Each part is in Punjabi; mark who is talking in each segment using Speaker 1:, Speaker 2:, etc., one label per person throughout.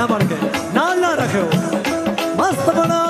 Speaker 1: ना बन के नाल
Speaker 2: ना रखो मस्त बनाओ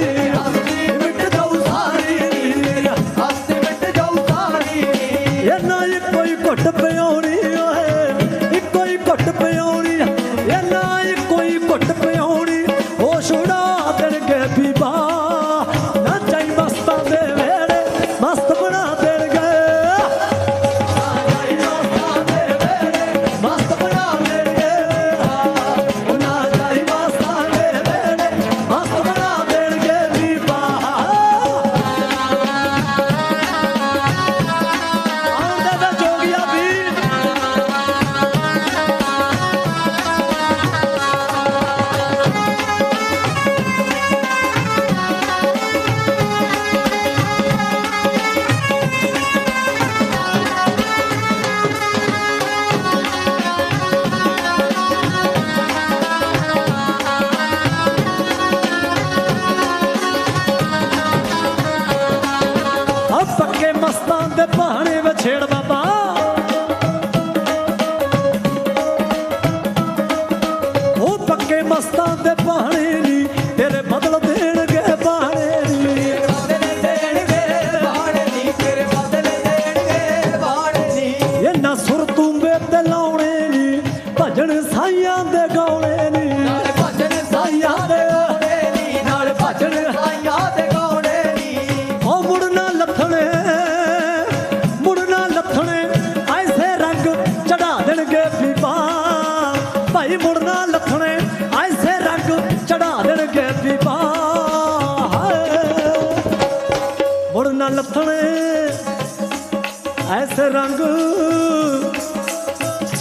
Speaker 2: ਦੇ ਬਾਣੇ ਬਾਬਾ। ਉਹ ਪੱਕੇ ਮਸਤਾਂ ਦੇ
Speaker 1: ਬਾਣੇ ਨਹੀਂ ਤੇਰੇ ਬਦਲ ਦੇਣਗੇ ਬਾਣੇ
Speaker 2: ਸੁਰ ਤੂੰਬੇ ਤੇ ਲਾਉਣੇ ਨਹੀਂ ਭਜਣ ਸਾਈਆਂ ਦੇ ਗਾਉਣੇ ਐਸੇ ਰੰਗ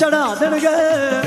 Speaker 2: ਚੜਾ ਦੇਣਗੇ।